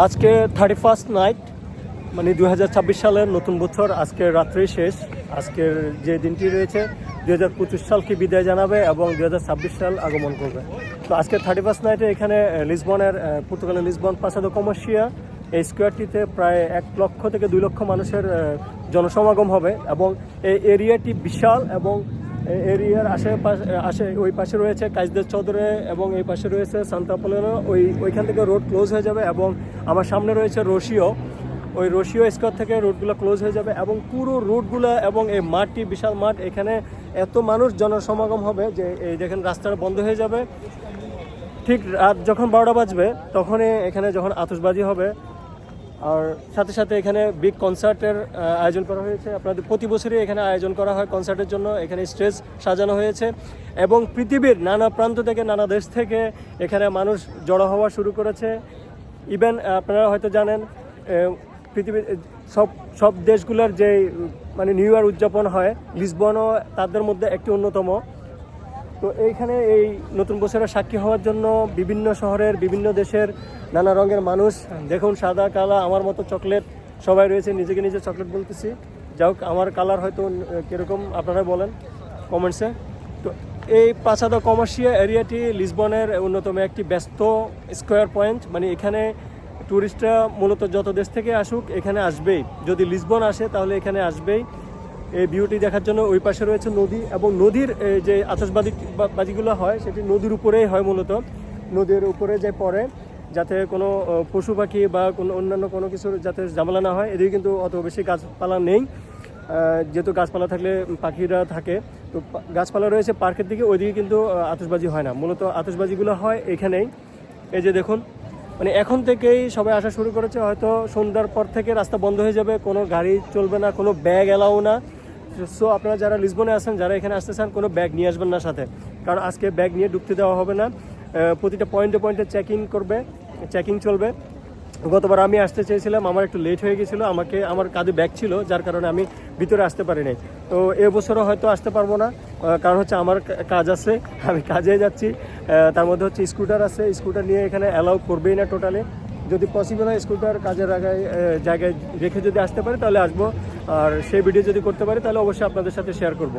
আজকে thirty first night মানে দু হাজার ছাব্বিশ সালের নতুন বছর আজকে রাত্রেই শেষ। আজকের যে দিনটি রয়েছে দু হাজার পঁচিশ সালকে বিদায় জানাবে এবং দু হাজার ছাব্বিশ সাল আগমন করবে। তো আজকে থার্টি ফার্স্ট নাইটে এখানে লিসবনের পর্তুগালের লিসবন পাসাদো কমার্শিয়া, এই স্কোয়ারটিতে প্রায় এক লক্ষ থেকে দুই লক্ষ মানুষের জনসমাগম হবে এবং এই এরিয়াটি বিশাল এবং এরিয়ার আশেপাশে, আসে, ওই পাশে রয়েছে কাজদের চৌধুরী এবং এই পাশে রয়েছে সান্তাপোলেনো ওই, ওইখান থেকে রোড ক্লোজ হয়ে যাবে এবং আমার সামনে রয়েছে রশিও। ওই রশিও স্কোয়ার থেকে রোডগুলো ক্লোজ হয়ে যাবে এবং পুরো রোডগুলো এবং এই মাঠটি, বিশাল মাঠ। এখানে এত মানুষ জনসমাগম হবে যে এই দেখেন রাস্তাটা বন্ধ হয়ে যাবে। ঠিক রাত যখন বারোটা বাজবে, তখনই এখানে যখন আতশবাজি হবে আর সাথে সাথে এখানে বিগ কনসার্টের আয়োজন করা হয়েছে। আপনাদের প্রতি বছরই এখানে আয়োজন করা হয় কনসার্টের জন্য। এখানে স্টেজ সাজানো হয়েছে এবং পৃথিবীর নানা প্রান্ত থেকে, নানা দেশ থেকে এখানে মানুষ জড়ো হওয়া শুরু করেছে। ইভেন আপনারা হয়তো জানেন পৃথিবীর সব সব দেশগুলোর যে মানে নিউ ইয়ার উদযাপন হয় লিসবনও তাদের মধ্যে একটি অন্যতম। তো এইখানে এই নতুন বছরের সাক্ষী হওয়ার জন্য বিভিন্ন শহরের, বিভিন্ন দেশের নানা রঙের মানুষ, দেখুন সাদা, কালা, আমার মতো চকলেট সবাই রয়েছে, নিজেকে নিজে চকলেট বলতেছি। যাই আমার কালার হয়তো কীরকম আপনারা বলেন কমেন্টসে তো এই পাঁচাদা কমার্শিয়া এরিয়াটি লিসবনের অন্যতম একটি ব্যস্ত স্কোয়ার পয়েন্ট। মানে এখানে ট্যুরিস্টরা মূলত যত দেশ থেকে আসুক, এখানে আসবেই। যদি লিসবন আসে, তাহলে এখানে আসবেই। এই ভিউটি দেখার জন্য ওই পাশে রয়েছে নদী এবং নদীর যে আতসবাজি বাজিগুলো হয়, সেটি নদীর উপরেই হয় মূলত। নদীর উপরে যে পড়ে, যাতে কোনো পশু পাখি বা কোনো অন্যান্য কোনো কিছুর যাতে ঝামেলা না হয়, এদিকে কিন্তু অত বেশি গাছপালা নেই। যেহেতু গাছপালা থাকলে পাখিরা থাকে, তো গাছপালা রয়েছে পার্কের দিকে, ওইদিকে কিন্তু আতসবাজি হয় না। মূলত আতসবাজিগুলো হয় এখানেই। এই যে দেখুন মানে এখন থেকেই সবাই আসা শুরু করেছে, হয়তো সন্ধ্যার পর থেকে রাস্তা বন্ধ হয়ে যাবে, কোনো গাড়ি চলবে না, কোনো ব্যাগ এলাও না। সো আপনারা যারা লিসবনে আছেন, যারা এখানে আসতে চান, কোনো ব্যাগ নিয়ে আসবেন না সাথে। কারণ আজকে ব্যাগ নিয়ে ঢুকতে দেওয়া হবে না। প্রতিটা পয়েন্টে পয়েন্টে চেকিং করবে চেকিং চলবে। গতবার আমি আসতে চেয়েছিলাম, আমার একটু লেট হয়ে গেছিল, আমাকে, আমার কাঁধে ব্যাগ ছিল, যার কারণে আমি ভিতরে আসতে পারি নাই তো এবছরও হয়তো আসতে পারব না। কারণ হচ্ছে আমার কাজ আছে, আমি কাজে যাচ্ছি। তার মধ্যে হচ্ছে স্কুটার আছে স্কুটার নিয়ে এখানে অ্যালাউ করবেই না টোটালি যদি পসিবল হয় স্কুটার কাজের জায়গায় জায়গায় রেখে যদি আসতে পারি, তাহলে আসব। আর সেই ভিডিও যদি করতে পারি তাহলে অবশ্যই আপনাদের সাথে শেয়ার করব।